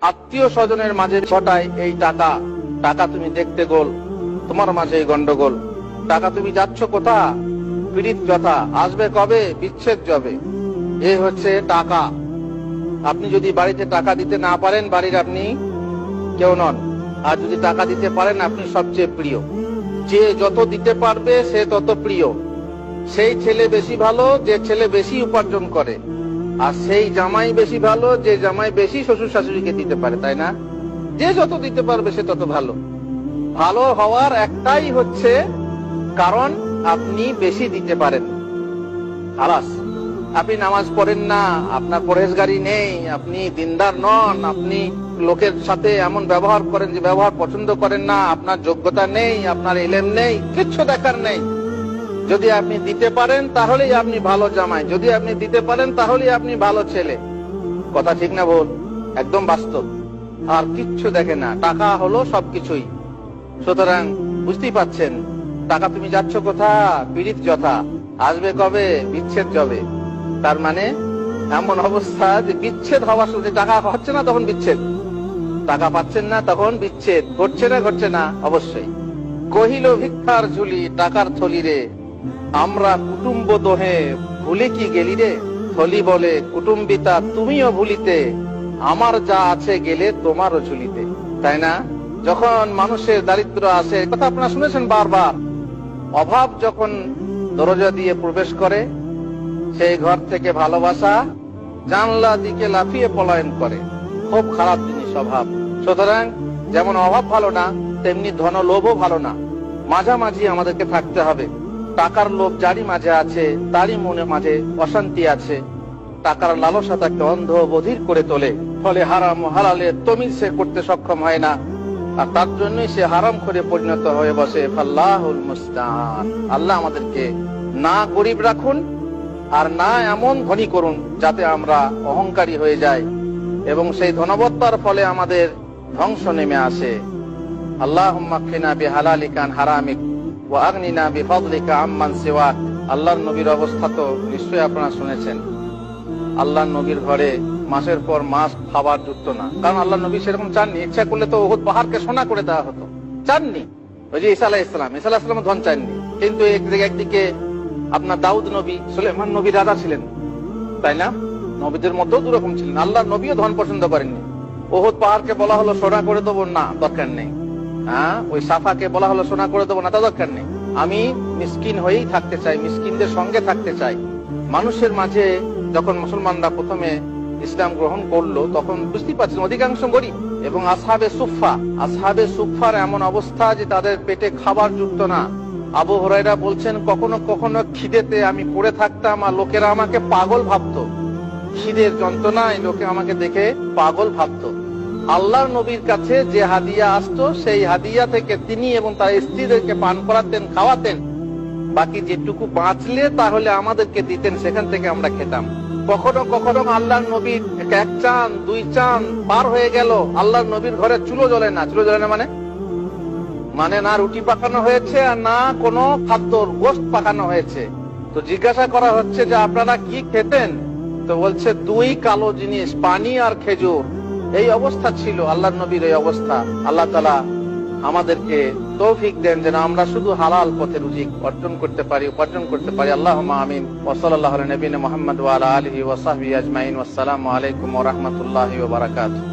আত্মীয় স্বজনের মাঝে ছটায় এই টাকা। টাকা তুমি দেখতে গোল, তোমার মাঝে এই গন্ডগোল। টাকা তুমি যাচ্ছ কোথা পীড়িত যথা, আসবে কবে? বিচ্ছেদ যাবে। এ হচ্ছে টাকা। আপনি যদি বাড়িতে টাকা দিতে না পারেন, বাড়ির আপনি কেউ নন। আর যদি টাকা দিতে পারেন, আপনি সবচেয়ে প্রিয়। যে যত দিতে পারবে, সে তত প্রিয়। সেই ছেলে বেশি ভালো, যে ছেলে বেশি উপার্জন করে। আর সেই জামাই বেশি ভালো, যে জামাই বেশি শ্বশুর শাশুড়িকে দিতে পারে, তাই না? যে যত দিতে পারবে সে তত ভালো। ভালো হওয়ার একটাই হচ্ছে কারণ আপনি বেশি দিতে পারেন। আলাস আপনি নামাজ পড়েন না, আপনার পরহেজগারি নেই, আপনি দিনদার নন, আপনি লোকের সাথে এমন ব্যবহার করেন যে ব্যবহার পছন্দ করেন না, আপনার যোগ্যতা নেই, আপনার এলেম নেই, কিচ্ছু দেখার নেই। যদি আপনি দিতে পারেন, তাহলেই আপনি ভালো জামাই। যদি আপনি দিতে পারেন, তাহলেই আপনি ভালো ছেলে। কথা ঠিক না বল একদম বাস্তব। আর কিচ্ছু দেখে না। টাকা হলো সবকিছুই। সুতরাং বুঝতেই পাচ্ছেন, টাকা তুমি যাচ্ছ কোথা পীড়িত যথা। আসবে কবে? বিচ্ছেদ যাবে। তার মানে এমন অবস্থা যে বিচ্ছেদ হওয়ার সাথে টাকা হচ্ছে না, তখন বিচ্ছেদ। টাকা পাচ্ছেন না, তখন বিচ্ছেদ। ঘটছে না ঘটছে না, অবশ্যই। কহিল ভিক্ষার ঝুলি টাকার থলি রে আমরা কুটুম্ব দোহে ভুলে কি গেলি রে? থলি বলে, কুটুম্বিতা, তুমিও ভুলিতে। আমার যা আছে গেলে তোমারও ঝুলিতে। তাই না? যখন মানুষের দারিদ্র আসে কথা আপনারা শুনেছেন বারবার। অভাব যখন দরজা দিয়ে প্রবেশ করে, সেই ঘর থেকে ভালোবাসা জানলা দিকে লাফিয়ে পলায়ন করে। খুব খারাপ জিনিস অভাব। সুতরাং যেমন অভাব ভালো না, তেমনি ধন লোভও ভালো না। মাঝামাঝি আমাদেরকে থাকতে হবে। টাকার লোভ যারই মাঝে আছে, তারই মনে মাঝে অশান্তি আছে। টাকার লালসা তাকে অন্ধ বধির করে তোলে, ফলে হারাম হালালে তমিল সে করতে সক্ষম হয় না। আর তার জন্যই সে হারাম করে পরিণত হয়ে বসে। ফাল্লাহুল মুস্তান আল্লাহ আমাদেরকে না গরিব রাখুন, আর না এমন ধনী করুন, যাতে আমরা অহংকারী হয়ে যাই। এবং সেই ধনবত্তার ফলে আমাদের ধ্বংস নেমে আসে। আল্লাহ বিহালালিকান হারামিক। আগ্নিনা আম্মান সিওয়াক আল্লাহর নবীর অবস্থা তো নিশ্চয়ই আপনারা শুনেছেন। আল্লাহ নবীর ঘরে মাসের পর মাস খাবার জুটত না। কারণ আল্লাহ নবী সেরকম চাননি। ইচ্ছা করলে তো ওহুদ পাহাড়কে সোনা করে দেওয়া হতো। চাননি। ওই যে ইসা ইসলাম ইসা ইসলাম ধন চাননি। কিন্তু একদিকে আপনার দাউদ নবী, সুলেমান নবী রাজা ছিলেন। তাই না? নবীদের মধ্যেও দুরকম ছিলেন। আল্লাহ নবীও ধন পছন্দ করেননি। ওহুদ পাহাড়কে বলা হলো, সোনা করে দেবো। না, দরকার নেই। হ্যাঁ ওই সাফাকে বলা হলো, সোনা করে দেবো না, তা দরকার নেই। আমি মিসকিন হয়েই থাকতে চাই, মিসকিনদের সঙ্গে থাকতে চাই। মানুষের মাঝে যখন মুসলমানরা প্রথমে ইসলাম গ্রহণ করল, তখন বুঝতেই পারছেন অধিকাংশ গরিব এবং আসহাবে সুফা আসহাবে সুফার এমন অবস্থা যে তাদের পেটে খাবার যুক্ত না। আবু হরাইরা বলছেন, কখনো কখনো খিদেতে আমি পড়ে থাকতাম আর লোকেরা আমাকে পাগল ভাবতো। খিদের যন্ত্রণায় লোকে আমাকে দেখে পাগল ভাবতো। আল্লাহর নবীর কাছে যে হাদিয়া আসতো, সেই হাদিয়া থেকে তিনি এবং তার স্ত্রীদেরকে পান করাতেন, খাওয়াতেন। বাকি যেটুকু বাঁচলে তাহলে আমাদেরকে দিতেন, সেখান থেকে আমরা খেতাম। কখনো কখনো আল্লাহর নবীর এক চান দুই চান পার হয়ে গেল, আল্লাহর নবীর ঘরে চুলো জ্বলে না। চুলো জ্বলে না মানে? মানে না রুটি পাকানো হয়েছে আর না কোনো খাদ্যর গোস্ত পাকানো হয়েছে। তো জিজ্ঞাসা করা হচ্ছে যে আপনারা কি খেতেন? তো বলছে, দুই কালো জিনিস, পানি আর খেজুর। এই অবস্থা ছিল আল্লাহ নবীর এই অবস্থা। আল্লাহ তালা আমাদেরকে তৌফিক দেন যেন আমরা শুধু হালাল পথে রুজি অর্জন করতে পারি, উপার্জন করতে পারি। আল্লাহ আমিন। ওসলাল্লাহ নবীন মোহাম্মদ আলহি ওসাহি আজমাইন। আসসালামু আলাইকুম ওরহমতুল্লাহ বারাকাতুহ।